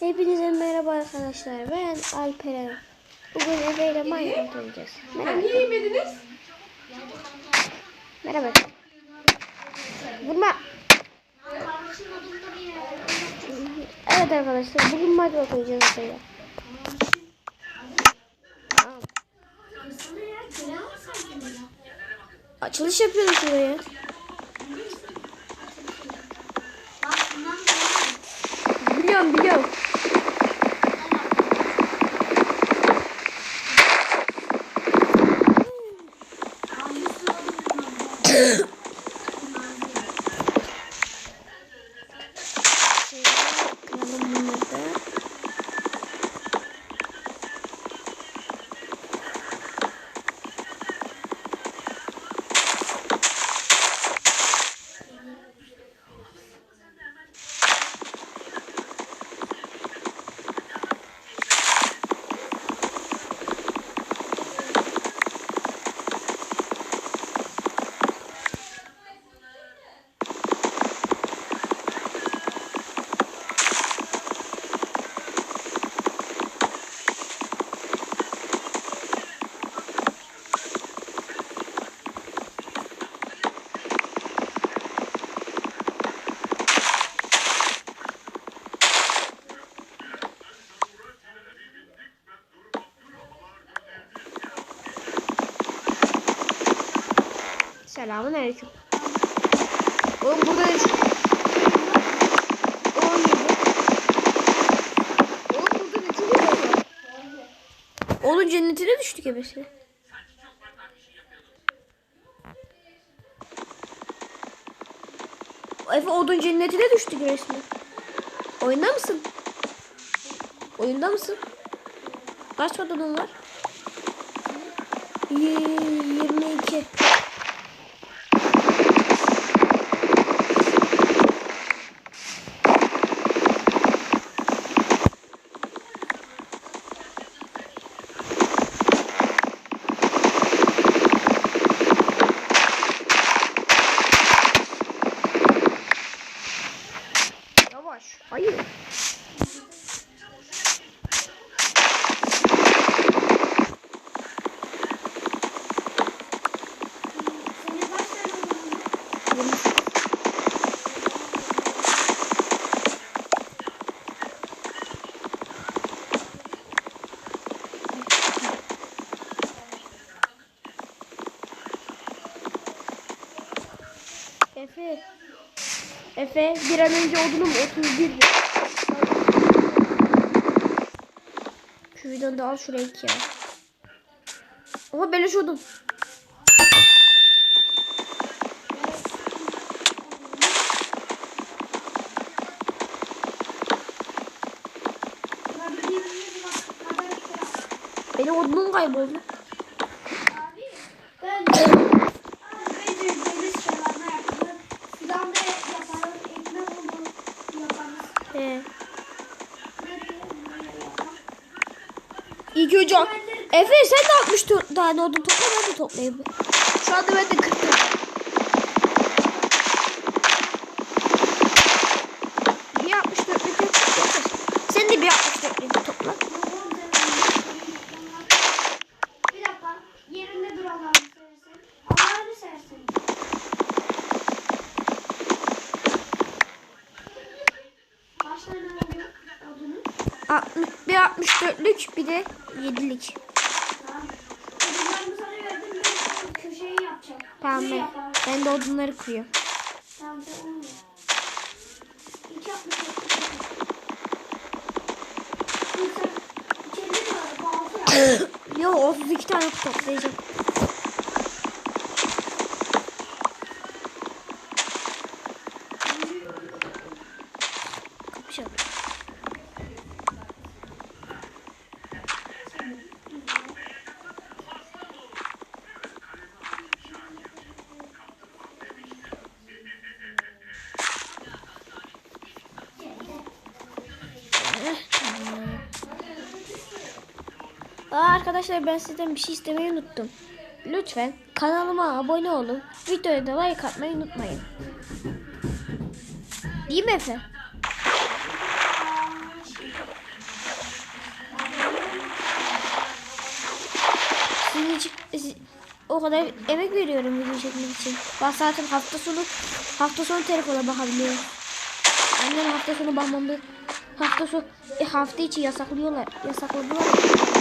Hepinize merhaba arkadaşlar. Ben Alperen. Bugün Efe ile Minecraft oynayacağız. Merhaba. Niye yemediniz? Merhaba. Vurma. Evet arkadaşlar bugün Minecraft oynayacağız Efe'yle. Açılış yapıyoruz şuraya. Biliyorum biliyorum. Selamun aleyküm. Oğlum burada ne? 17. Oğlum burada ne çıkıyor? Onun cennetine düştük ebesine. Efe odun cennetine düştük resmen. Oyunda mısın? Oyunda mısın? Kaç odunun var? Y- 22. Yavaş. Hayır. Efe. Efe bir an önce odunum 31. Şu videonu da al şuraya iki ya. Oha beleş odun. Benim odunum kayboldu. 22 Ocak. Efe sen de 64 tane odun topla ben de toplayayım. Şu anda ben de 40. Bir 64. Sen de bir 64 bin topla. Bir dakika. Yerinde dur Allah'ını seversen. Allah'ını seversen. Başlarına alıyor 64'lük bir de 7'lik. Tamam. Ben. Tamam ben, de odunları kırıyorum. Tamam yap. Yo 32 tane toplayacağım. Aa, arkadaşlar ben sizden bir şey istemeyi unuttum. Lütfen kanalıma abone olun. Videoya da like atmayı unutmayın. Değil mi Efe? O kadar emek veriyorum video çekmek için. Bak zaten hafta sonu hafta sonu telefona bakabiliyorum. Annem hafta sonu bakmamı hafta sonu e, hafta içi yasaklıyorlar. Yasakladılar.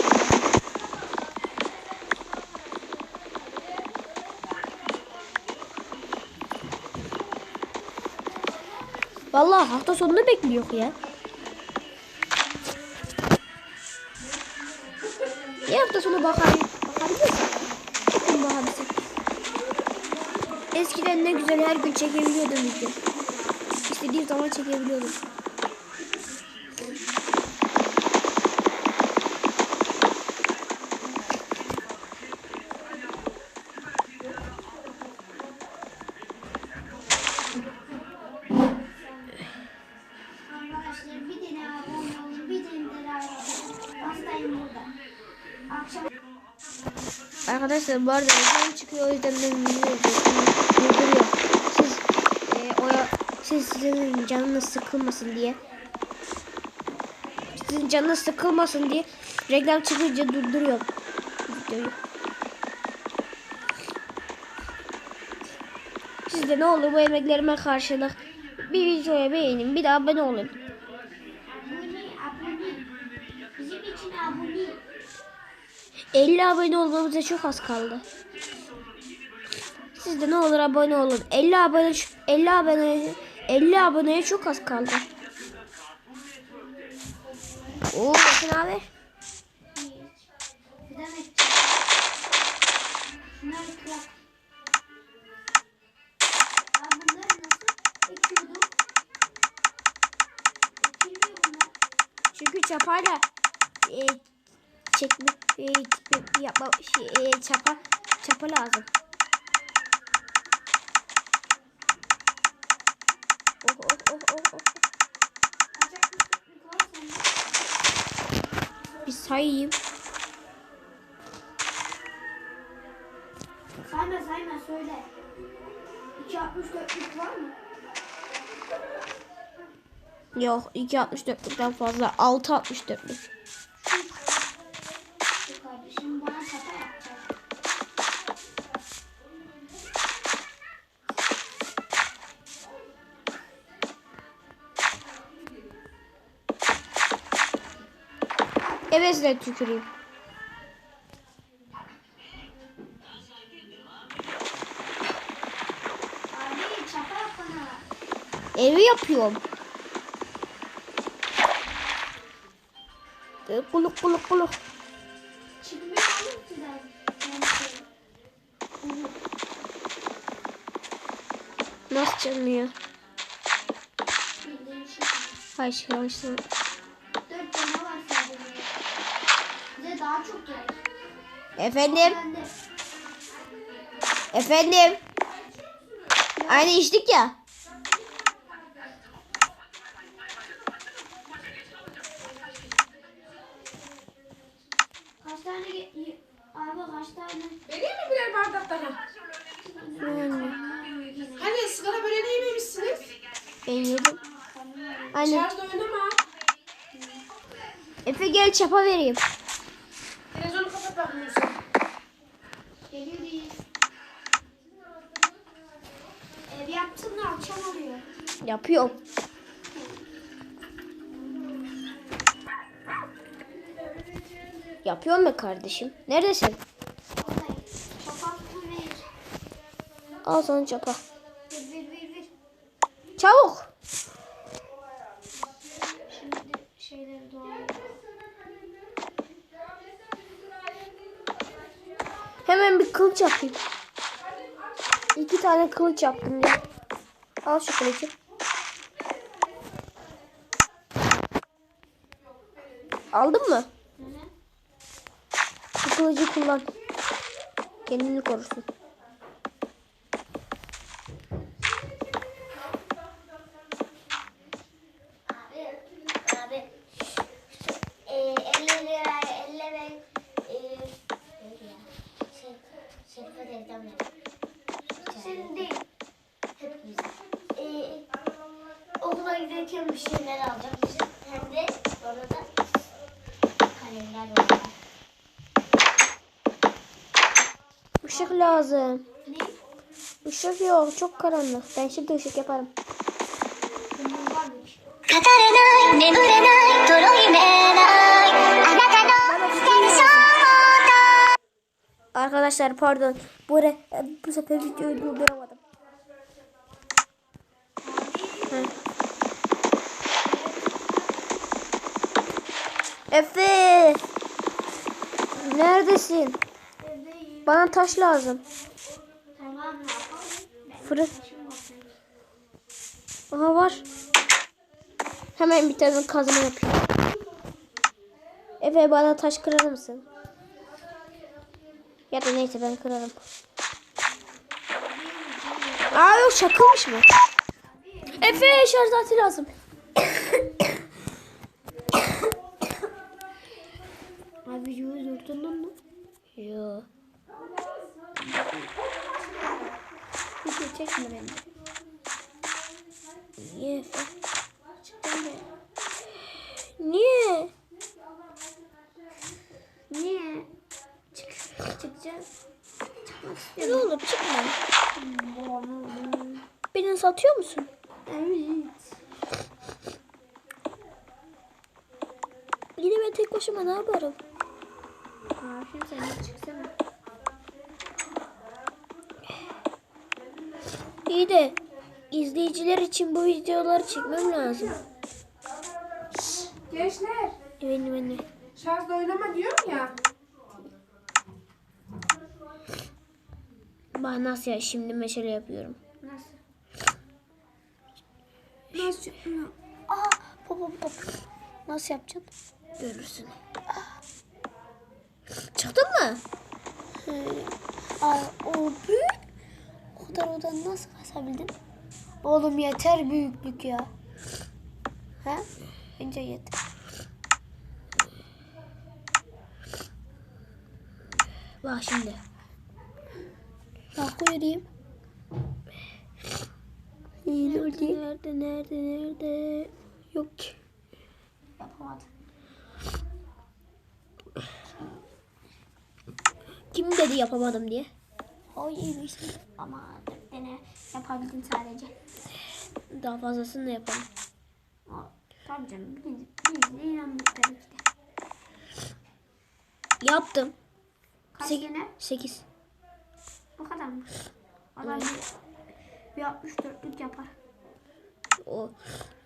Vallahi hafta sonunu bekliyor ya. Bir hafta sonu bakayım. Bakabilirsin. Bugün bakabilirsin. Eskiden ne güzel her gün çekebiliyordum video. İstediğim zaman çekebiliyordum. Arkadaşlar bu arada reklam çıkıyor o yüzden ben video durduruyorum. Siz e, oya, siz sizin canınız sıkılmasın diye sizin canınız sıkılmasın diye reklam çıkınca durduruyorum videoyu. Siz de ne olur bu emeklerime karşılık bir videoya beğenin bir de abone olun. 50 abone olmamıza çok az kaldı. Siz de ne olur abone olun. 50 abone 50 abone 50 aboneye çok az kaldı. Oo, bakın abi. Hiç. Fidan edeceğim. Şunları kırak. Ben bunları nasıl ekiyordum? Ekilmiyor bunlar. Çünkü çapayla e, çekme e, çekme- yapma şey, e, çapa çapa lazım. Oh oh oh oh oh. Bir sayayım. Sayma sayma söyle. 2.64'lük var mı? Yok 2.64'lükten fazla 6.64'lük. Evet size tüküreyim. Evi yapıyorum. E, Kuluk kuluk kuluk. Şey. Nasıl çalınıyor? Bildiğin şey. Hayır yanlış. Efendim? Efendim? Aynı içtik ya. Kaç tane Abi kaç tane? Vereyim mi birer bardak daha? Yani Hani sigara böreğini yememişsiniz? ben yedim. Anne Şarjda oynama. Efe gel çapa vereyim. Yapıyorum. Yapıyorum be kardeşim. Neredesin? Al sana çapa. Çabuk. Hemen bir kılıç yapayım. İki tane kılıç yaptım ya. Al şu kılıcı. Aldın mı? Hı hı. Kılıcı kullan. Kendini korusun. Abi, abi. E, 50 lira, 50 lira. E, neydi ya? Şey, Şerife teyzem yaptı. Senin değil. Hepimiz. E, okula giderken bir şeyler alacak. Hem de bana evler oldu. Işık lazım. Işık yok. Çok karanlık. Ben şimdi ışık yaparım. Arkadaşlar pardon. Bu, bu sefer videoyu durduramadım. Efe! Neredesin? Bana taş lazım. Tamam Fırın. Aha var. Hemen bir tane kazma yapayım. Efe bana taş kırar mısın? Ya da neyse ben kırarım. Aa yok şakamış mı? Efe şarj aleti lazım. Abi videoyu durdurdun mu? Yok. Çekme beni. Niye? Niye? Niye? Çık, çıkacağız. Çıkmak Ne olur çıkma. Beni satıyor musun? Evet. Yine ben tek başıma ne yaparım? Abim sen de çıksana. İyi de izleyiciler için bu videoları çekmem lazım. Gençler. Benim anne. Şarjda oynama diyorum ya. Bak nasıl ya şimdi meşale yapıyorum. Nasıl? Nasıl? Aa, pop pop pop. Nasıl yapacaksın? Görürsün. Çıktın mı? Ay abi. O kadar odanı nasıl kasabildin? Oğlum yeter büyüklük ya. He? Bence yeter. Bak şimdi. Bak koyayım. Nerede, nerede, nerede, nerede? Yok ki. Yapamadım. Kim dedi yapamadım diye? O iyiymiş. Ama dört tane yapabildin sadece. Daha fazlasını da yapalım. Tabii canım. Biz, de inandık tabii ki de. Yaptım. Kaç Sek- tane? 8. Bu kadar mı? Adam bir, bir 64'lük yapar. O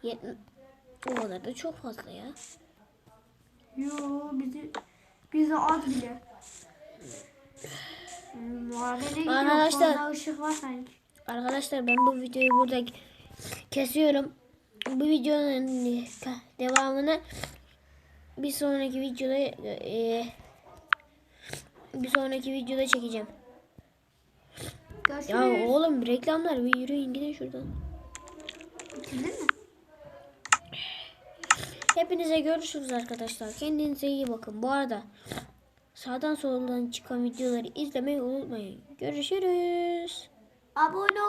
yet- o kadar da çok fazla ya. Yo bizi bizi az bile. Gidiyor. Arkadaşlar. Işık var sanki. Arkadaşlar ben bu videoyu burada kesiyorum. Bu videonun devamını bir sonraki videoda e, bir sonraki videoda çekeceğim. Görüşürüz. Ya oğlum reklamlar bir yürüyün gidin şuradan. Bitirdin mi? Hepinize görüşürüz arkadaşlar. Kendinize iyi bakın. Bu arada sağdan soldan çıkan videoları izlemeyi unutmayın. Görüşürüz. Abone.